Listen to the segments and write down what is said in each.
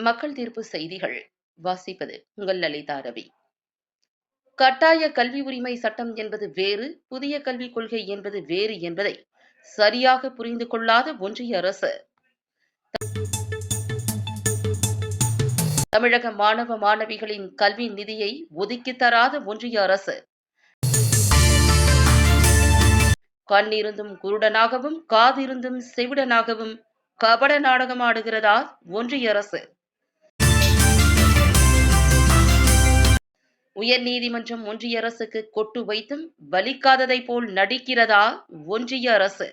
மக்கள் தீர்ப்பு செய்திகள். வாசிப்பது உங்கள் லலிதா ரவி. கட்டாய கல்வி உரிமை சட்டம் என்பது வேறு புதிய கல்விக் கொள்கை என்பது வேறு என்பதை சரியாக புரிந்து கொள்ளாத ஒன்றிய அரசு. தமிழக மாணவ மாணவிகளின் கல்வி நிதியை ஒதுக்கித் தராத ஒன்றிய அரசு. கண்ணிருந்தும் குருடனாகவும் காதிருந்தும் செவிடனாகவும் கபட நாடகம் ஆடுகிறதா ஒன்றிய அரசு? உயர்நீதிமன்றம் ஒன்றிய அரசுக்கு கொட்டு வைத்தும் வலிக்காததை போல் நடிக்கிறதா ஒன்றிய அரசு?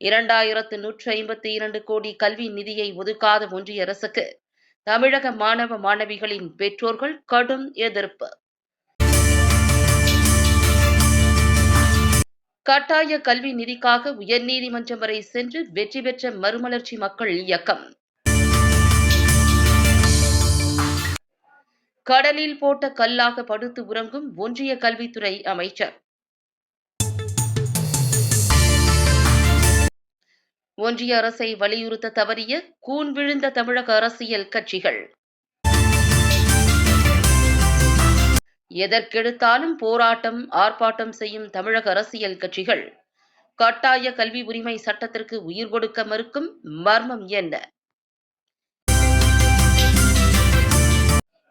இரண்டாயிரத்து நூற்று ஐம்பத்தி இரண்டு கோடி கல்வி நிதியை ஒதுக்காத ஒன்றிய அரசுக்கு தமிழக மாணவ மாணவிகளின் பெற்றோர்கள் கடும் எதிர்ப்பு. கட்டாய கல்வி நிதிக்காக உயர்நீதிமன்றம் வரை சென்று வெற்றி பெற்ற மறுமலர்ச்சி மக்கள் இயக்கம். கடலில் போட்ட கல்லாக படுத்து உறங்கும் ஒன்றிய கல்வித்துறை அமைச்சர். ஒன்றிய அரசை வலியுறுத்த தவறிய கூன் விழுந்த தமிழக அரசியல் கட்சிகள். எதற்கெடுத்தாலும் போராட்டம் ஆர்ப்பாட்டம் செய்யும் தமிழக அரசியல் கட்சிகள். கட்டாய கல்வி உரிமை சட்டத்திற்கு உயிர் கொடுக்க மறுக்கும் மர்மம் என்ன?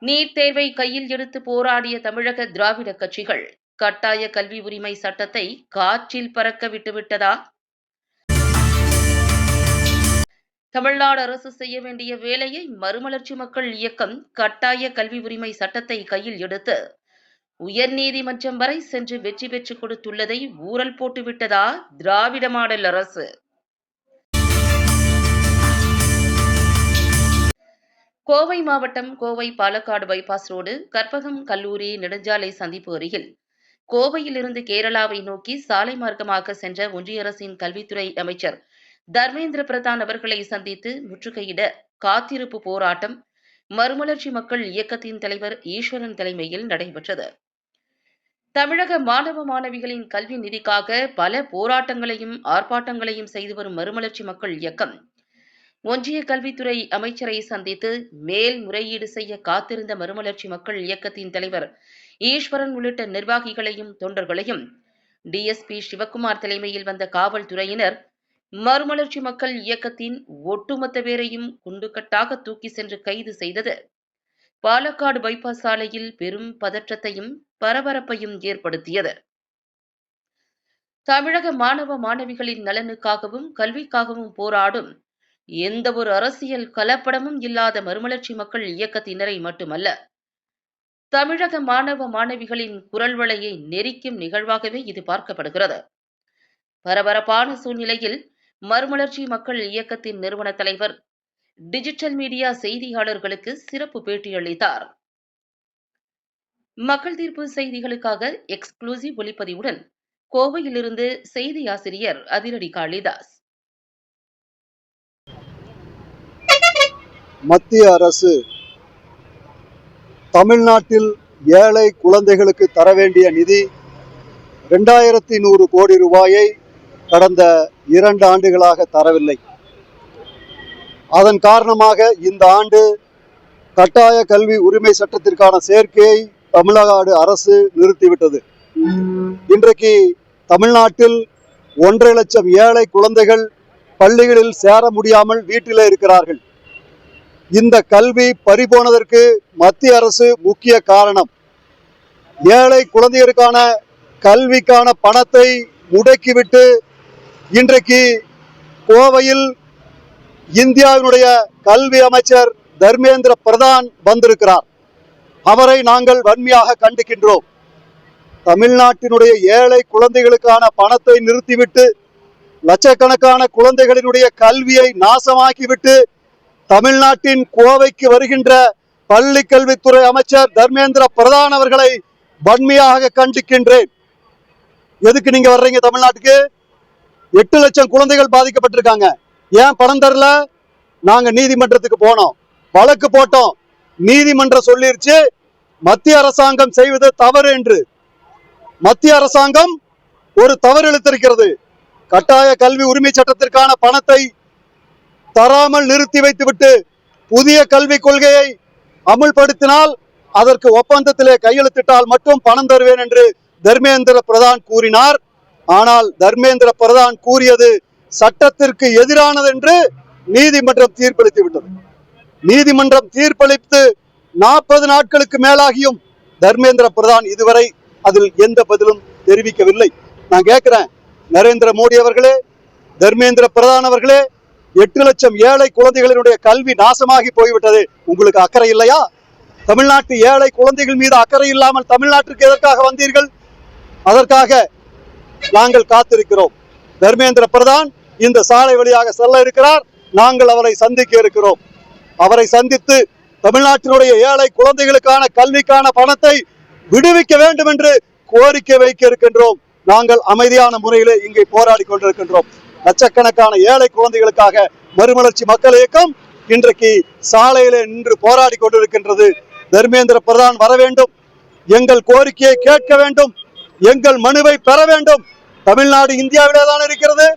நீட் தேர்வை கையில் எடுத்து போராடிய தமிழக திராவிட கட்சிகள் கட்டாய கல்வி உரிமை சட்டத்தை காற்றில் பறக்க விட்டுவிட்டதா? தமிழ்நாடு அரசு செய்ய வேண்டிய வேலையை மறுமலர்ச்சி மக்கள் இயக்கம் கட்டாய கல்வி உரிமை சட்டத்தை கையில் எடுத்து உயர்நீதிமன்றம் வரை சென்று வெற்றி பெற்றுக் கொடுத்துள்ளதை ஊரல் போட்டுவிட்டதா திராவிட மாடல் அரசு? கோவை மாவட்டம் கோவை பாலக்காடு பைபாஸ் ரோடு கற்பகம் கல்லூரி நெடுஞ்சாலை சந்திப்பு அருகில். கோவையிலிருந்து கேரளாவை நோக்கி சாலை மார்க்கமாக சென்ற ஒன்றிய அரசின் கல்வித்துறை அமைச்சர் தர்மேந்திர பிரதான் அவர்களை சந்தித்து முற்றுகையிட காத்திருப்பு போராட்டம் மறுமலர்ச்சி மக்கள் இயக்கத்தின் தலைவர் ஈஸ்வரன் தலைமையில் நடைபெற்றது. தமிழக மாணவ மாணவிகளின் கல்வி நிதிக்காக பல போராட்டங்களையும் ஆர்ப்பாட்டங்களையும் செய்து வரும் மறுமலர்ச்சி மக்கள் இயக்கம் ஒன்றிய கல்வித்துறை அமைச்சரை சந்தித்து மேல் முறையீடு செய்ய காத்திருந்த மறுமலர்ச்சி மக்கள் இயக்கத்தின் தலைவர் ஈஸ்வரன் உள்ளிட்ட நிர்வாகிகளையும் தொண்டர்களையும் டிஎஸ்பி சிவக்குமார் தலைமையில் வந்த காவல்துறையினர் மறுமலர்ச்சி மக்கள் இயக்கத்தின் ஒட்டுமொத்த பேரையும் குண்டுக்கட்டாக தூக்கி சென்று கைது செய்தது. பாலக்காடு பைபாஸ் சாலையில் பெரும் பதற்றத்தையும் பரபரப்பையும் ஏற்படுத்தியது. தமிழக மாணவ மாணவிகளின் நலனுக்காகவும் கல்விக்காகவும் போராடும் எந்த ஒரு அரசியல் கலப்படமும் இல்லாத மறுமலர்ச்சி மக்கள் இயக்கத்தினரை மட்டுமல்ல தமிழக மாணவ மாணவிகளின் குரல் வளையை நெரிக்கும் நிகழ்வாகவே இது பார்க்கப்படுகிறது. பரபரப்பான சூழ்நிலையில் மறுமலர்ச்சி மக்கள் இயக்கத்தின் நிறுவன தலைவர் டிஜிட்டல் மீடியா செய்தியாளர்களுக்கு சிறப்பு பேட்டியளித்தார் மக்கள் தீர்ப்பு செய்திகளுக்காக எக்ஸ்க்ளூசிவ் ஒளிப்பதிவுடன் கோவையிலிருந்து செய்தி ஆசிரியர் அதிரடி காளிதாஸ். மத்திய அரசு தமிழ்நாட்டில் ஏழை குழந்தைகளுக்கு தர வேண்டிய நிதி ரெண்டாயிரத்தி நூறு கோடி ரூபாயை கடந்த இரண்டு ஆண்டுகளாக தரவில்லை. அதன் காரணமாக இந்த ஆண்டு கட்டாய கல்வி உரிமை சட்டத்திற்கான சேர்க்கையை தமிழ்நாடு அரசு நிறுத்திவிட்டது. இன்றைக்கு தமிழ்நாட்டில் ஒன்றரை லட்சம் ஏழை குழந்தைகள் பள்ளிகளில் சேர முடியாமல் வீட்டிலே இருக்கிறார்கள். இந்த கல்வி பறிபோனதற்கு மத்திய அரசு முக்கிய காரணம். ஏழை குழந்தைகளுக்கான கல்விக்கான பணத்தை முடக்கிவிட்டு இன்றைக்கு கோவையில் இந்தியாவினுடைய கல்வி அமைச்சர் தர்மேந்திர பிரதான் வந்திருக்கிறார். அவரை நாங்கள் வன்மையாக கண்டிக்கின்றோம். தமிழ்நாட்டினுடைய ஏழை குழந்தைகளுக்கான பணத்தை நிறுத்திவிட்டு லட்சக்கணக்கான குழந்தைகளினுடைய கல்வியை நாசமாக்கிவிட்டு தமிழ்நாட்டின் கோவைக்கு வருகின்ற பள்ளி கல்வித்துறை அமைச்சர் தர்மேந்திர பிரதான் அவர்களை வன்மையாக கண்டிக்கின்றேன். எதுக்கு நீங்க வர்றீங்க தமிழ்நாட்டுக்கு? எட்டு லட்சம் குழந்தைகள் பாதிக்கப்பட்டிருக்காங்க. ஏன் பணம் தரல? நாங்க நீதிமன்றத்துக்கு போனோம். வழக்கு போட்டோம். நீதிமன்றம் சொல்லிருச்சு மத்திய அரசாங்கம் செய்வது தவறு என்று. மத்திய அரசாங்கம் ஒரு தவறு இழுத்திருக்கிறது கட்டாய கல்வி உரிமை சட்டத்திற்கான பணத்தை தராமல் நிறுத்தி வைத்துவிட்டு புதிய கல்விக் கொள்கையை அமுல்படுத்தினால் அதற்கு ஒப்பந்தத்திலே கையெழுத்திட்டால் மட்டும் பணம் தருவேன் என்று தர்மேந்திர பிரதான் கூறினார். ஆனால் தர்மேந்திர பிரதான் கூறியது சட்டத்திற்கு எதிரானது என்று நீதிமன்றம் தீர்ப்பளித்து விட்டது நீதிமன்றம் தீர்ப்பளித்து நாற்பது நாட்களுக்கு மேலாகியும் தர்மேந்திர பிரதான் இதுவரை அதில் எந்த பதிலும் தெரிவிக்கவில்லை. நான் கேட்கிறேன் நரேந்திர மோடி அவர்களே தர்மேந்திர பிரதான் அவர்களே எட்டு லட்சம் ஏழை குழந்தைகளினுடைய கல்வி நாசமாகி போய்விட்டது. உங்களுக்கு அக்கறை இல்லையா? தமிழ்நாட்டு ஏழை குழந்தைகள் மீது அக்கறை இல்லாமல் தமிழ்நாட்டிற்கு எதற்காக வந்தீர்கள்? அதற்காக நாங்கள் காத்திருக்கிறோம். தர்மேந்திர பிரதான் இந்த சாலை வழியாக செல்ல இருக்கிறார். நாங்கள் அவரை சந்திக்க இருக்கிறோம். அவரை சந்தித்து தமிழ்நாட்டினுடைய ஏழை குழந்தைகளுக்கான கல்விக்கான பணத்தை விடுவிக்க வேண்டும் என்று கோரிக்கை வைக்க இருக்கின்றோம். நாங்கள் அமைதியான முறையிலே இங்கே போராடி கொண்டிருக்கின்றோம். லட்சக்கணக்கான ஏழை குழந்தைகளுக்காக மறுமலர்ச்சி மக்கள் இயக்கம் இன்றைக்கு சாலையில நின்று போராடி கொண்டிருக்கின்றது. தர்மேந்திர பிரதான் வர வேண்டும். எங்கள் கோரிக்கையை கேட்க வேண்டும். எங்கள் மனுவை பெற வேண்டும். தமிழ்நாடு இந்தியாவிலே தான் இருக்கிறது.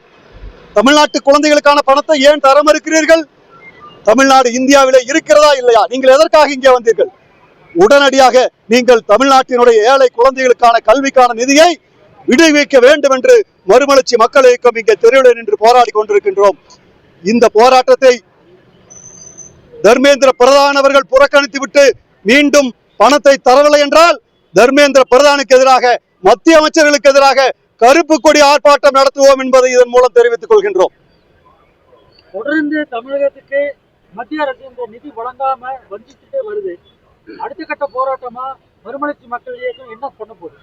தமிழ்நாட்டு குழந்தைகளுக்கான பணத்தை ஏன் தர மறுக்கிறீர்கள்? தமிழ்நாடு இந்தியாவிலே இருக்கிறதா இல்லையா? நீங்கள் எதற்காக இங்கே வந்தீர்கள்? உடனடியாக நீங்கள் தமிழ்நாட்டினுடைய ஏழை குழந்தைகளுக்கான கல்விக்கான நிதியை விடுவிக்க வேண்டும் என்று மறுமலர்ச்சி மக்கள் இயக்கம் இங்கே தெருவில் நின்று போராடி கொண்டிருக்கின்றோம். இந்த போராட்டத்தை தர்மேந்திர பிரதான் அவர்கள் புறக்கணித்து விட்டு மீண்டும் பணத்தை தரவில்லை என்றால் தர்மேந்திர பிரதானுக்கு எதிராக மத்திய அமைச்சர்களுக்கு எதிராக கருப்பு கொடி ஆர்ப்பாட்டம் நடத்துவோம் என்பதை இதன் மூலம் தெரிவித்துக் கொள்கின்றோம். தொடர்ந்து தமிழகத்துக்கு மத்திய அரசு இந்த நிதி வழங்காம வஞ்சிச்சுட்டே வருது. அடுத்த கட்ட போராட்டமா மறுமலர்ச்சி மக்கள் இயக்கம் என்ன பண்ண போகுது?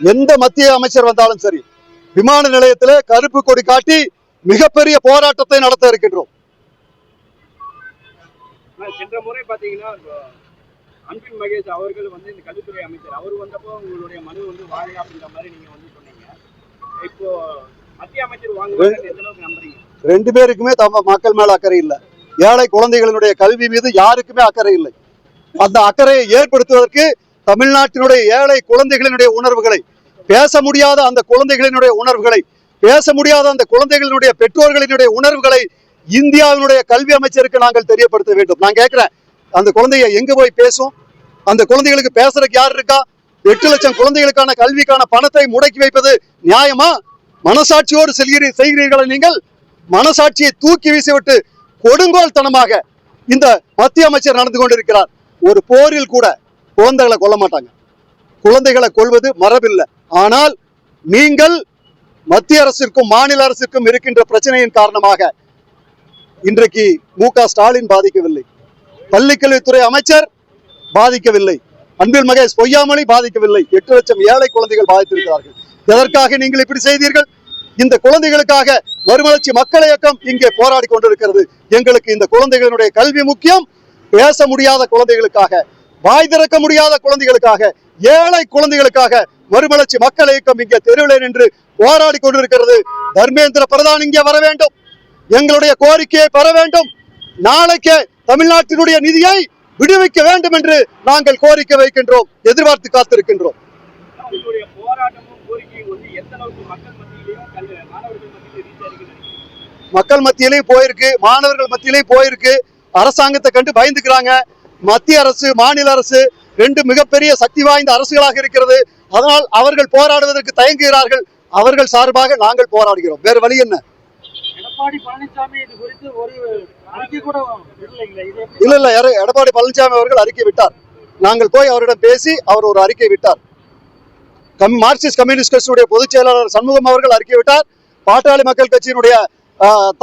எந்த மத்திய அமைச்சர் வந்தாலும் சரி விமான நிலையத்திலே கருப்பு கொடி காட்டி மிகப்பெரிய போராட்டத்தை நடத்த இருக்கின்றோம். ஆனா, சென்ற முறை பாத்தீங்கன்னா இப்போ அன்பின் மகேஷ் அவர்கள் வந்து இந்த கல்வித்துறை அமைச்சர். அவர் வந்தப்போ உங்களுடைய மனு வந்து வாங்க அப்படின்ற மாதிரி நீங்க வந்து சொன்னீங்க. இப்போ மத்திய அமைச்சர் வாங்குவாங்கன்னு எந்த அளவுக்கு நம்புறீங்க? ரெண்டு பேருக்குமே தம்ம மக்கள் மேல அக்கறை இல்லை. ஏழை குழந்தைகளினுடைய கல்வி மீது யாருக்குமே அக்கறை இல்லை. அந்த அக்கறையை ஏற்படுத்துவதற்கு தமிழ்நாட்டினுடைய ஏழை குழந்தைகளினுடைய உணர்வுகளை பேச முடியாத அந்த குழந்தைகளினுடைய உணர்வுகளை பேச முடியாத அந்த குழந்தைகளினுடைய பெற்றோர்களினுடைய உணர்வுகளை இந்தியாவினுடைய கல்வி அமைச்சருக்கு நாங்கள் தெரியப்படுத்த வேண்டும். நான் கேட்கிறேன் அந்த குழந்தைய எங்க போய் பேசும்? அந்த குழந்தைகளுக்கு பேசுறதுக்கு யார் இருக்கா? எட்டு லட்சம் குழந்தைகளுக்கான கல்விக்கான பணத்தை முடக்கி வைப்பது நியாயமா? மனசாட்சியோடு செல்கிறீ செய்கிறீர்களா நீங்கள்? மனசாட்சியை தூக்கி வீசிவிட்டு கொடுங்கோல்தனமாக இந்த மத்திய அமைச்சர் நடந்து கொண்டிருக்கிறார். ஒரு போரில் கூட குழந்தைகளை கொல்ல மாட்டாங்க. குழந்தைகளை கொல்வது மரபில்லை. ஆனால் நீங்கள் மத்திய அரசிற்கும் மாநில அரசிற்கும் இருக்கின்ற பிரச்சனையின் காரணமாக இன்றைக்கு மு க ஸ்டாலின் பாதிக்கவில்லை. பள்ளிக்கல்வித்துறை அமைச்சர் பாதிக்கவில்லை. அன்பில் மகேஷ் பொய்யாமொழி பாதிக்கவில்லை. எட்டு லட்சம் ஏழை குழந்தைகள் பாதித்திருக்கிறார்கள். எதற்காக நீங்கள் இப்படி செய்தீர்கள்? இந்த குழந்தைகளுக்காக மறுமலர்ச்சி மக்கள் இயக்கம் இங்கே போராடி கொண்டிருக்கிறது. எங்களுக்கு இந்த குழந்தைகளுடைய கல்வி முக்கியம். பேச முடியாத குழந்தைகளுக்காக வாய் திறக்க முடியாத குழந்தைகளுக்காக ஏழை குழந்தைகளுக்காக மறுமலர்ச்சி மக்கள் இயக்கம் இங்கே தெருவில் நின்று போராடி கொண்டிருக்கிறது. தர்மேந்திர பிரதான் இங்கே வர வேண்டும். எங்களுடைய கோரிக்கையை பெற வேண்டும். நாளைக்கு தமிழ்நாட்டினுடைய நிதியை விடுவிக்க வேண்டும் என்று நாங்கள் கோரிக்கை வைக்கின்றோம் எதிர்பார்த்து காத்திருக்கின்றோம். மக்கள் மத்தியிலையும் போயிருக்கு மாணவர்கள் மத்தியிலையும் போயிருக்கு. அரசாங்கத்தை கண்டு பயந்துக்கிறாங்க. மத்திய அரசு மாநில அரசு ரெண்டு மிகப்பெரிய சக்தி வாய்ந்த அரசுகளாக இருக்கிறது. அதனால் அவர்கள் போராடுவதற்கு தயங்குகிறார்கள். அவர்கள் சார்பாக நாங்கள் போராடுகிறோம். வேறு வழி என்ன? எடப்பாடி பழனிசாமி இது குறித்து ஒரு அறிக்கை கூட இல்ல இல்ல. எட- எடப்பாடி பழனிசாமி அவர்கள் அறிக்கை விட்டார். நாங்கள் போய் அவரிடம் பேசி அவர் ஒரு அறிக்கை விட்டார். கம் மார்க்சிஸ்ட் கம்யூனிஸ்ட் கட்சியினுடைய பொதுச் செயலாளர் சண்முகம் அவர்கள் அறிக்கை விட்டார். பாட்டாளி மக்கள் கட்சியினுடைய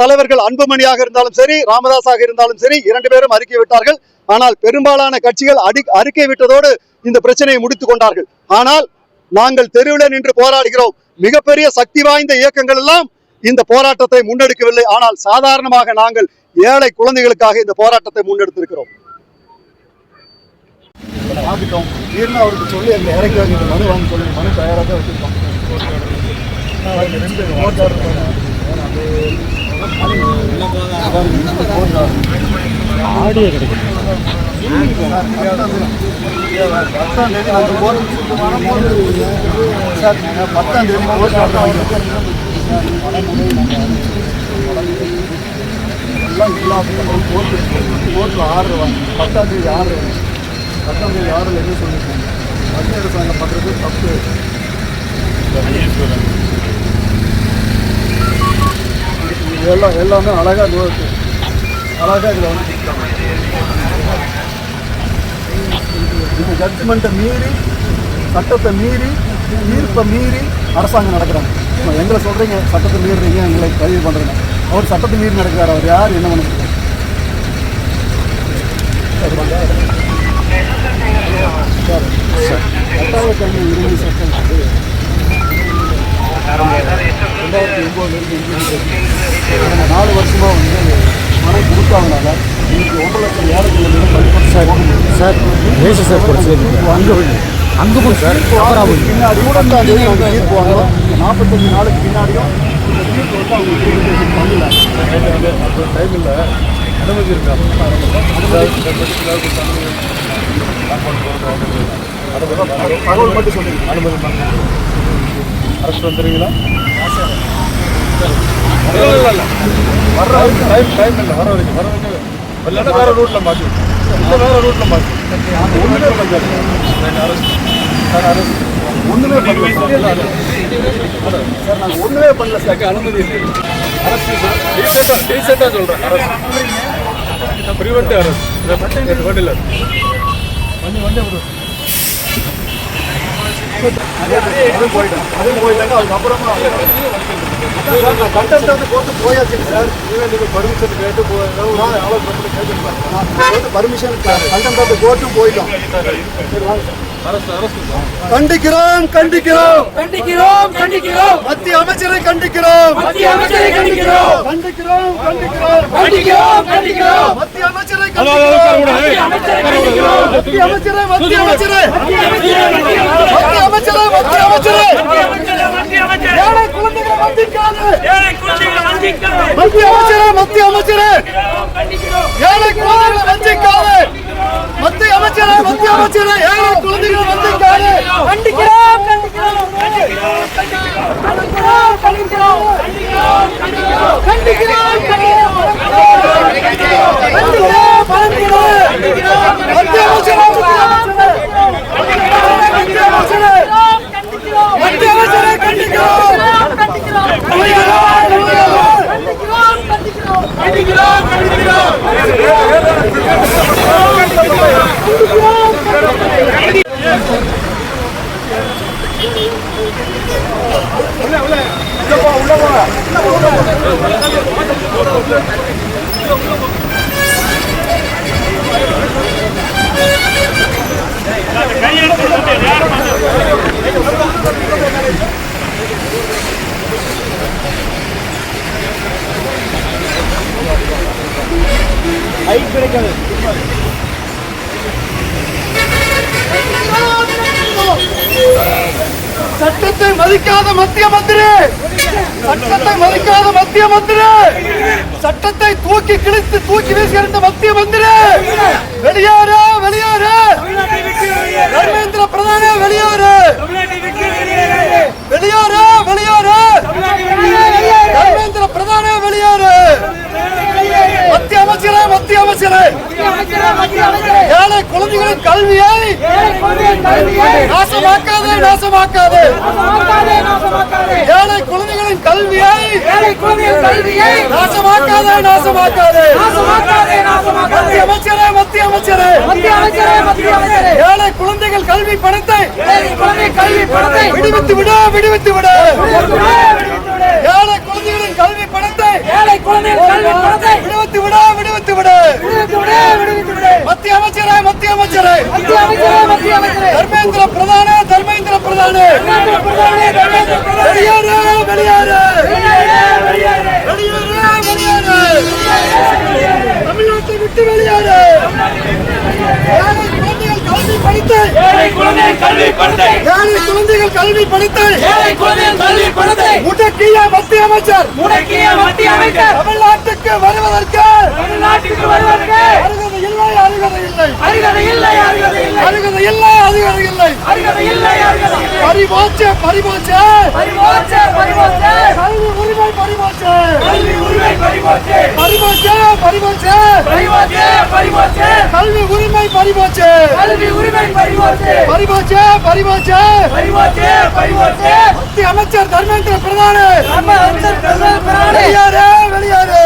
தலைவர்கள் அன்புமணியாக இருந்தாலும் சரி ராமதாஸாக இருந்தாலும் சரி இரண்டு பேரும் அறிக்கை விட்டார்கள். ஆனால் பெரும்பாலான கட்சிகள் அடி அறிக்கை விட்டதோடு இந்த பிரச்சனையை முடித்துக் கொண்டார்கள். ஆனால் நாங்கள் தெருவில் நின்று போராடுகிறோம். மிகப்பெரிய சக்தி வாய்ந்த இயக்கங்கள் எல்லாம் இந்த போராட்டத்தை முன்னெடுக்கவில்லை. ஆனால் சாதாரணமாக நாங்கள் ஏழை குழந்தைகளுக்காக இந்த போராட்டத்தை முன்னெடுத்திருக்கிறோம். பார்த்துட்டோம் தீர்னு அவருக்கு சொல்லி அங்கே இறக்கி வைக்கிற மனு வாங்க சொல்லி மனு தயாராக தான் வச்சுருக்கோம் ஆடியோ கிடைக்கும் பத்தாம் தேதி அந்த போர் சார் பத்தாம் தேதி ஓட்டாளர் எல்லாம் எல்லாத்துக்கும் கோர்ட்டு கோர்ட்டில் ஆர்டர் வாங்க பத்தாம் தேதி ஆர்டர் பத்தாம் தேதி ஆர்டர் என்ன சொல்லியிருக்காங்க மத்திய அரசாங்கம் பண்ணுறது தப்பு இது எல்லாம் எல்லாமே அழகாக நோக்கு அழகாக இதில் வந்து இந்த ஜட்ஜ்மெண்ட்டை மீறி சட்டத்தை மீறி தீர்ப்பை மீறி அரசாங்கம் நடக்கிறாங்க. இப்போ எங்களை சொல்கிறீங்க சட்டத்தை மீறுறீங்க எங்களை பதிவு பண்ணுறீங்க அவர் சட்டத்தை மீறி நடக்கிறார் அவர் யார் என்ன பண்ண முடியும்? சார். கட்டாய கல்வி உரிமை சட்டம். ரெண்டாயிரத்தி ஒம்போதுலேருந்து நாலு வருஷமாக வந்து பணம் கொடுத்தாங்கனால இன்னைக்கு ஒன்றரை லட்சம் ஏழைகள் படிப்பட்டு சார் சார் தேச சார் அங்கே அங்கே போய் சார் பின்னாடி கூட தேதி நாங்கள் தீர்ப்பு வாங்குறோம் நாற்பத்தஞ்சு நாளுக்கு பின்னாடியும் இந்த தீர்ப்பு வந்து அவங்க பண்ணல டைம் இல்லை அனுமதி இருக்கா தகவல் மட்டும் சொல்லுங்க அனுமதி அரசு ಅಷ್ಟು ಅಂತ ಇಲ್ಲ ಟೈಮ್ ಟೈಮ್ ಇಲ್ಲ ಹೊರವರೆಗೆ ಹೊರವರೆಗೆ ಎಲ್ಲ ಬೇರೆ ರೂಟ್ ನಮ್ಮ ಹಾಕಿ ಎಲ್ಲ ಬೇರೆ ರೂಟ್ ನಮ್ಮ ಹಾಕಿ ಒಂದನೇ ಬಂದಿಲ್ಲ ನಾನು ನಾನು ಅರೆಸ್ಟ್ ಒಂದನೇ ಬಂದಿಲ್ಲ ಸರ್ ನಾನು ಒಂದನೇ ಸರ್ ಯಾಕೆ ಅನುಮತಿ ಇಲ್ಲ ಅರೆಸ್ಟ್ ರೀಸೆಂಟಾக ರೀಸೆಂಟಾக சொல்கிறேன் வண்டி விடும் அதுவும் போயிட்டாங்க அதுவும் போயிட்டாங்க அதுக்கப்புறமா சார் நான் கண்டென்ட் வந்து போட்டு போயாச்சுங்க சார் நீங்கள் பர்மிஷன் கேட்டு போய் ஆலோசனை பண்ணி கேட்டுருப்பாங்க வந்து பர்மிஷன் கண்டென்ட் வந்து போட்டு போயிட்டோம் கண்டிக்கிறோம் கண்டிக்கிறோம். கண்டிக்கிறோம் கண்டிக்கிறோம். மத்திய அமைச்சரை கண்டிக்கிறோம். மத்திய அமைச்சரை கண்டிக்கிறோம். கண்டிக்கிறோம் கண்டிக்கிறோம். கண்டிக்கிறோம் கண்டிக்கிறோம். அமைச்சரை மத்திய அமைச்சரை மத்திய அமைச்சரை மத்திய அமைச்சரை மத்திய அமைச்சரை. ஏழை குழந்தைகளை வந்திருக்காது மத்திய அமைச்சரே மத்திய அமைச்சரே. ஏழை குழந்தைகளை வஞ்சிக்காது. மத்திய அமைச்சரே மத்திய அமைச்சரே. ஏழை குழந்தைகளை கண்டிக்கிறோம். கண்டிக்கிறோம் கண்டிக்கிறோம். கண்டிக்கிறோம் கண்டிக்கிறோம் கண்டிக்கிறோம் மத்திய அமைச்சரே மத்திய அமைச்சரே மத்திய அமைச்சரே கண்டிக்கிறோம் சட்டத்தை மதிக்காத மத்திய மந்திரி! சட்டத்தை மதிக்காத மத்திய மந்திரி! சட்டத்தை தூக்கி கிழித்து தூக்கி வீசுகிற மத்திய மந்திரி வெளியேறு வெளியேறு தர்மேந்திர பிரதானே வெளியேறு வெளியேறு வெளியேறு தர்மேந்திர பிரதானே வெளியேறு மத்திய அமைச்சரே மத்திய அமைச்சரே ஏழை குழந்தைகளின் கல்வியை நாசமாக்காதே நாசமாக்காதே. ஏழை குழந்தைகளின் கல்வியை நாசமாக்காதே நாசமாக்காதே. மத்திய அமைச்சரே மத்திய அமைச்சரே. ஏழை குழந்தைகள் கல்வி பணத்தை விடுவித்து விடு விடுவித்து விடு. ஏழை குழந்தைகளின் கல்வி பணத்தை விடுவித்து விடு விடுவித்து விடு. மத்திய அமைச்சரே மத்திய அமைச்சரே. தர்மேந்திர பிரதானே தர்மேந்திர பிரதானே. வெளியேறு வெளியேறு. வெளியேறு வெளியேறு. தமிழ்நாட்டை விட்டு வெளியேறு ஏழை குழந்தைகள் கல்வி படித்து ஏழை குழந்தைகள் கல்வி பணத்தை ஏழை குழந்தைகள் கல்வி படித்து. ஏழை குழந்தைகள் கல்வி பணத்தை முடக்கிய மத்திய அமைச்சர். முடக்கிய மத்திய அமைச்சர். தமிழ்நாட்டுக்கு வருவதற்கு. தமிழ்நாட்டுக்கு வருவதற்கு. அருகதை இல்லை இல்லை. அருகதை இல்லை அருகதை கல்வி உரிமை பரிபோச்சே கல்வி உரிமை பரிபோச்சே பரிபோச்சே பரிபோச்சே பரிபோச்சே பரிபோச்சே கல்வி உரிமை பரிபோச்சே கல்வி உரிமை பரிபோச்சே பரிபோச்சே பரிபோச்சே பரிபோச்சே பரிபோச்சே அமைச்சர் தர்மேந்திர பிரதான. நம்ம அமைச்சர் பிரதான் பிரதான் வெளியாரே.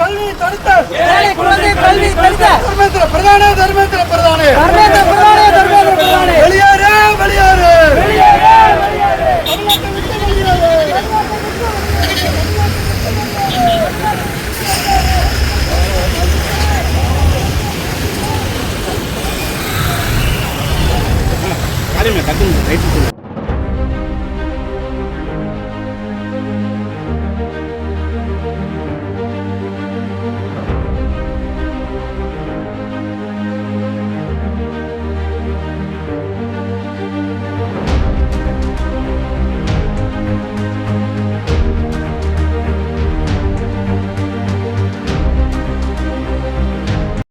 கல்வி தடுத்த. ஏழை குழந்தை கல்வி தடுத்த. தர்மேந்திர பிரதானே தர்மேந்திர பிரதானே. தர்மேந்திர பிரதானே தர்மேந்திர பிரதானே. வெளியேறு வெளியேறு. வெளியேறு வெளியேறு தமிழ்நாட்டை விட்டு வெளியேறு காரியமே கத்துங்க ரைட்டு